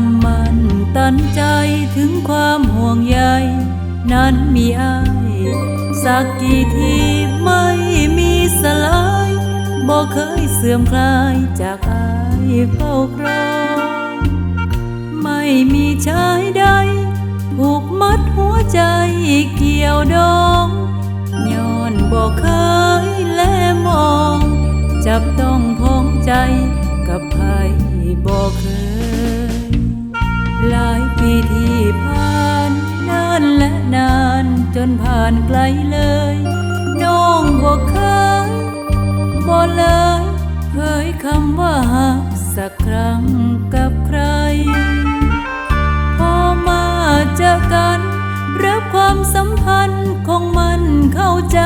ำมันตันใจถึงความห่วงใย นั้นมีอาย สักกี่ทีไม่มีสลายบอกเคยเสื่อมคลายจากอายเฝ้าครอง ไม่มีชายใดผูกมัดหัวใจเกี่ยวดองย้อนบอกเคย ที่ผ่านนานและนานจนผ่านไกลเลย น้องบอกเคยบอกเลยเผยคำว่าหักสักครั้งกับใคร พอมาเจอกันรับความสัมพันธ์ของมันเข้าใจ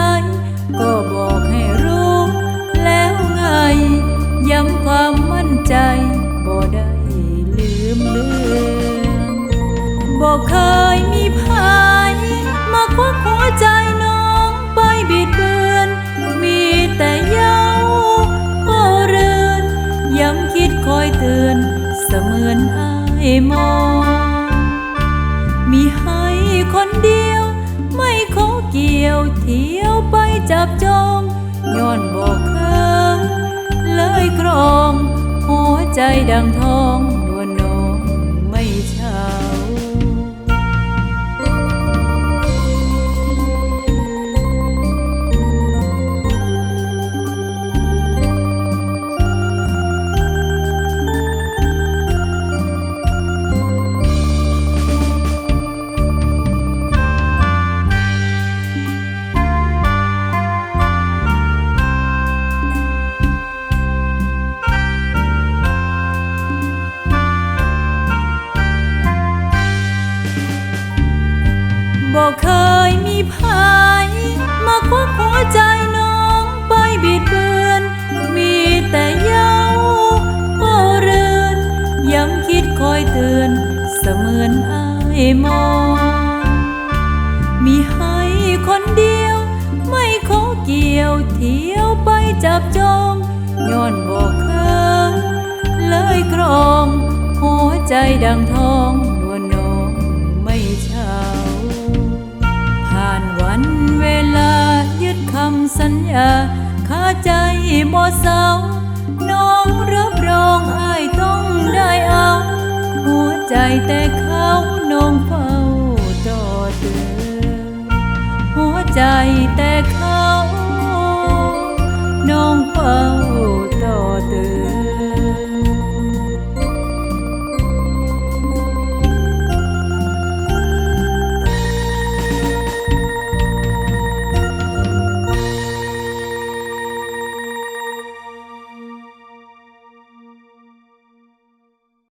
บอกเคยมีพายมาควักหัวใจน้องไปบิดเบือน มีแต่เย้าก็เรือนย้ำคิดคอยเตือนเสมือนอายมอง มีให้คนเดียว ไม่ขอเกี่ยวเที่ยวไปจับจองย้อนบอกเคยเลยกรอง หัวใจดังทองนวลน้องไม่ช้า บอกเคยมีพายมาควักหัวใจน้องไปบิดเบือน มีแต่เย้าก็เรือนย้ำคิดคอยเตือน เสมือนอายมอง มีให้คนเดียว ไม่ขอเกี่ยวเที่ยวไปจับจองย้อนบอกเคยเลยกรอง หัวใจดังทอง ข้าใจบ่เศร้า น้องรับรองอายต้องได้เอา หัวใจแต่เขาน้องเฝ้าต่อเติมหัวใจแต่เขา